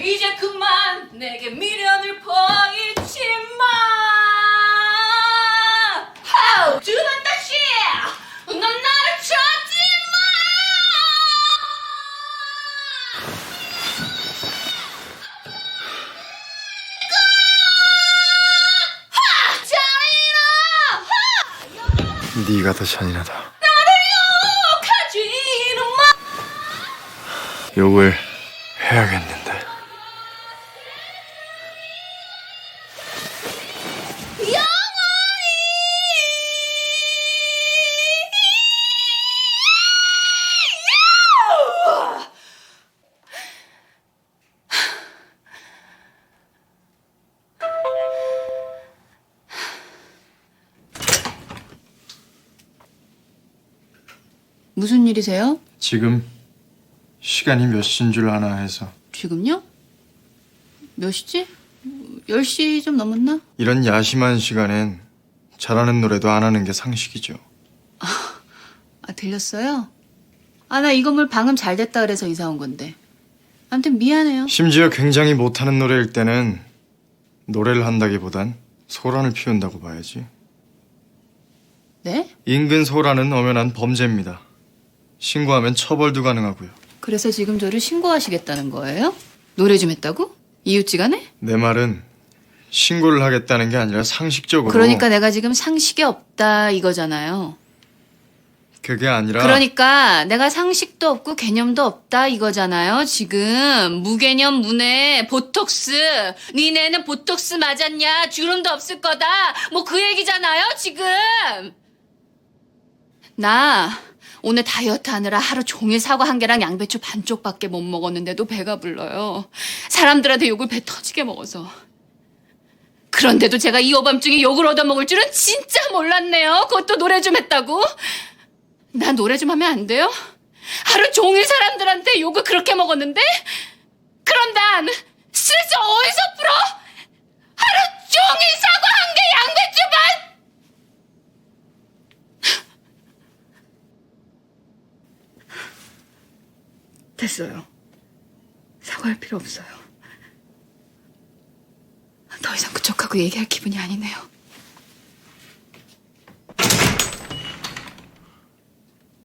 이제 그만 내게 미련을 보이지 마. 하우 주한다 씨. 넌 나를 찾지 마. 하! 잔인아! 네가 더 잔인하다. 욕하지는 마. 욕을 해야겠는 무슨 일이세요? 지금 시간이 몇 시인 줄 아나 해서 지금요? 몇 시지? 10시 좀 넘었나? 이런 야심한 시간엔 잘하는 노래도 안 하는 게 상식이죠. 아, 들렸어요? 아, 나 이 건물 방음 잘 됐다 그래서 이사 온 건데. 아무튼 미안해요. 심지어 굉장히 못하는 노래일 때는 노래를 한다기보단 소란을 피운다고 봐야지. 네? 인근 소란은 엄연한 범죄입니다. 신고하면 처벌도 가능하고요. 그래서 지금 저를 신고하시겠다는 거예요? 노래 좀 했다고? 이웃지간에? 내 말은 신고를 하겠다는 게 아니라 상식적으로 그러니까 내가 지금 상식이 없다 이거잖아요. 그게 아니라 그러니까 내가 상식도 없고 개념도 없다 이거잖아요. 지금 무개념 무뇌 보톡스 니네는 보톡스 맞았냐 주름도 없을 거다 뭐 그 얘기잖아요 지금 나 오늘 다이어트 하느라 하루 종일 사과 한 개랑 양배추 반쪽밖에 못 먹었는데도 배가 불러요. 사람들한테 욕을 배 터지게 먹어서. 그런데도 제가 이 오밤중에 욕을 얻어먹을 줄은 진짜 몰랐네요. 그것도 노래 좀 했다고? 나 노래 좀 하면 안 돼요? 하루 종일 사람들한테 욕을 그렇게 먹었는데? 그럼 난 스트레스 어디서 풀어? 하루 종일 사과 한 개 양배추 반! 됐어요. 사과할 필요 없어요. 더 이상 그쪽하고 얘기할 기분이 아니네요.